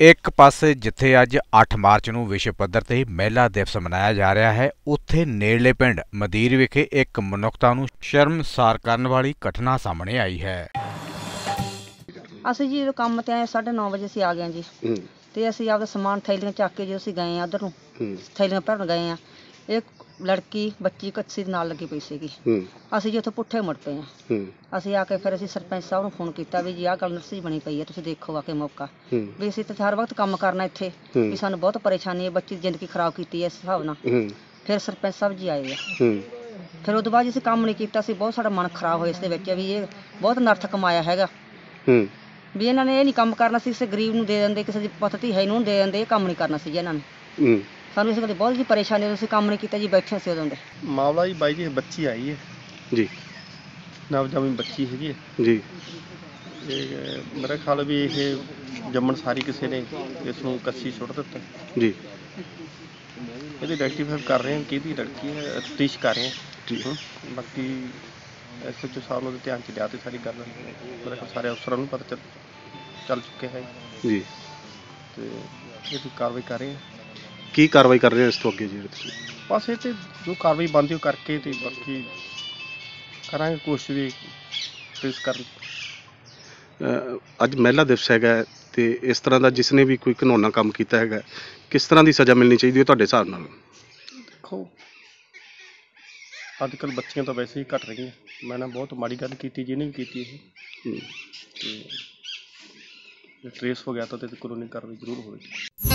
ਇੱਕ ਪਾਸੇ ਜਿੱਥੇ ਅੱਜ 8 ਮਾਰਚ ਨੂੰ ਵਿਸ਼ਵ ਪੱਧਰ ਤੇ ਮਹਿਲਾ ਦਿਵਸ ਮਨਾਇਆ ਜਾ ਰਿਹਾ ਹੈ ਉੱਥੇ ਨੇੜਲੇ ਪਿੰਡ ਮਦੀਰ ਵਿਖੇ ਇੱਕ ਮਨੁੱਖਤਾ ਨੂੰ ਸ਼ਰਮਸਾਰ ਕਰਨ ਵਾਲੀ ਘਟਨਾ ਸਾਹਮਣੇ ਆਈ ਹੈ। ਅਸੀਂ ਜੀ ਜਦੋਂ ਕੰਮ ਤੇ ਆਏ 9:30 ਵਜੇ ਅਸੀਂ ਆ ਗਏ ਜੀ। ਤੇ ਅਸੀਂ ਆਪਦਾ ਸਮਾਨ ਥੈਲੀਆਂ ਚੱਕ ਕੇ ਜਦੋਂ ਅਸੀਂ ਗਏ ਆ ਉਧਰ ਨੂੰ ਥੈਲੀਆਂ ਭਰਨ ਗਏ ਆ ਇੱਕ ਲੜਕੀ ਬੱਚੀ ਕੱਚੀ ਦੇ ਨਾਲ ਲੱਗੀ ਪਈ ਸੀਗੀ। ਹੂੰ। ਅਸੀਂ ਜੀ ਉੱਥੇ ਪੁੱਠੇ ਮੁੜ ਪਏ ਹੂੰ। ਅਸੀਂ ਆ ਕੇ ਫਿਰ ਅਸੀਂ ਸਰਪੰਚ ਸਾਹਿਬ ਨੂੰ ਫੋਨ ਕੀਤਾ ਵੀ ਜੀ ਆਹ ਗੱਲ ਨਰਸੀ ਬਣੀ ਪਈ ਹੈ ਤੁਸੀਂ ਦੇਖੋ ਆ ਕੇ ਮੌਕਾ। ਹੂੰ। ਵੀ ਅਸੀਂ ਤਾਂ ਹਰ ਵਕਤ ਕੰਮ ਕਰਨਾ ਇੱਥੇ। ਵੀ ਸਾਨੂੰ ਬਹੁਤ ਪਰੇਸ਼ਾਨੀ ਹੈ ਬੱਚੀ ਦੀ ਜ਼ਿੰਦਗੀ ਖਰਾਬ ਕੀਤੀ ਹੈ ਇਸ ਹਿਸਾਬ ਨਾਲ। ਹੂੰ। ਫਿਰ ਸਰਪੰਚ ਸਾਹਿਬ ਜੀ ਆਏ ਆ। ਹੂੰ। ਫਿਰ ਉਦੋਂ ਬਾਅਦ ਜੀ ਅਸੀਂ ਕੰਮ ਨਹੀਂ ਕੀਤਾ ਸੀ ਬਹੁਤ ਸਾਡਾ ਮਨ ਖਰਾਬ ਹੋਇਆ ਇਸ ਦੇ ਵਿੱਚ ਵੀ ਇਹ ਬਹੁਤ ਨਰਥ ਕਮਾਇਆ ਹੈਗਾ। ਹੂੰ। ਵੀ ਇਹਨਾਂ ਨੇ ਇਹ ਨਹੀਂ ਕੰਮ ਕਰਨਾ ਸੀ ਕਿਸੇ ਗਰੀਬ ਨੂੰ ਦੇ ਦਿੰਦੇ ਕਿਸੇ ਦੀ ਪੁੱਤ ਧੀ ਹੈ ਨੂੰ ਦੇ ਦਿੰਦੇ ਇਹ ਕੰਮ ਨਹੀਂ ਕਰਨਾ ਸੀ ਜੀ ਇਹਨਾਂ ਨੇ। ਹੂੰ। ਸਾਨੂੰ ਇਸ ਗੱਲ ਦੀ ਬਹੁਤ ਜੀ ਪਰੇਸ਼ਾਨੀ ਹੋਈ, ਅਸੀਂ ਕੰਮ ਨਹੀਂ ਕੀਤਾ ਜੀ ਬੈਠੇ ਸੀ ਉਦੋਂ ਦੇ। ਮਾਮਲਾ ਜੀ ਬਾਈ ਜੀ ਇਹ ਬੱਚੀ ਆਈ ਹੈ। ਜੀ। ਨਵਜੰਮੀ ਬੱਚੀ ਹੈਗੀ ਹੈ। ਜੀ। ਇਹ ਮੇਰਾ ਖਿਆਲ ਵੀ ਇਹ ਜੰਮਣ ਸਾਰੀ ਕਿਸੇ ਨੇ ਇਸ ਨੂੰ ਕੱਸੀ ਸੁੱਟ ਦਿੱਤਾ। ਜੀ। ਇਹਦੀ ਆਈਡੈਂਟੀਫਾਈ ਕਰ ਰਹੇ ਹਾਂ ਕਿਹਦੀ ਲੜਕੀ ਹੈ ਤਫਤੀਸ਼ ਕਰ ਰਹੇ ਜੀ। ਹਾਂ ਬਾਕੀ ਐਸਐਚਓ ਸਾਹਿਬ ਨੂੰ ਧਿਆਨ ਚ ਲਿਆ ਤੇ ਸਾਰੀ ਗੱਲ ਮੇਰੇ ਖਿਆਲ ਸਾਰੇ ਅਫਸਰਾਂ ਨੂੰ ਪਤਾ ਚੱਲ ਚੱਲ ਚੁੱਕਿਆ ਹੈ। ਜੀ। ਤੇ ਇਹਦੀ ਕਾਰਵਾਈ ਕਰ ਰਹੇ ਹਾਂ ਕੀ ਕਾਰਵਾਈ ਕਰ ਰਹੇ ਹੋ ਇਸ ਤੋਂ ਅੱਗੇ ਜੀ? ਤੁਸੀਂ ਬਸ ਇਹ ਤੇ ਜੋ ਕਾਰਵਾਈ ਬਣਦੀ ਉਹ ਕਰਕੇ ਤੇ ਬਾਕੀ ਕਰਾਂਗੇ ਕੋਸ਼ਿਸ਼ ਵੀ ਟ੍ਰੇਸ ਕਰਨ। ਅਹ ਅੱਜ ਮਹਿਲਾ ਦਿਵਸ ਹੈਗਾ ਹੈ ਤੇ ਇਸ ਤਰ੍ਹਾਂ ਦਾ ਜਿਸ ਨੇ ਵੀ ਕੋਈ ਘਿਨੌਣਾ ਕੰਮ ਕੀਤਾ ਹੈਗਾ ਕਿਸ ਤਰ੍ਹਾਂ ਦੀ ਸਜ਼ਾ ਮਿਲਣੀ ਚਾਹੀਦੀ ਹੈ ਤੁਹਾਡੇ ਹਿਸਾਬ ਨਾਲ? ਦੇਖੋ ਅੱਜ ਕੱਲ ਬੱਚੀਆਂ ਤਾਂ ਵੈਸੇ ਹੀ ਘਟ ਰਹੀਆਂ। ਮੈਂ ਨਾ ਬਹੁਤ ਮਾੜੀ ਗੱਲ ਕੀਤੀ ਜਿਹਨੇ ਵੀ ਕੀਤੀ ਇਹ। ਤੇ ਟ੍ਰੇਸ ਹੋ ਗਿਆ ਤਾਂ ਤੇ ਕਾਨੂੰਨੀ ਕਾਰਵਾਈ ਜ਼ਰੂਰ ਹੋਵੇਗੀ।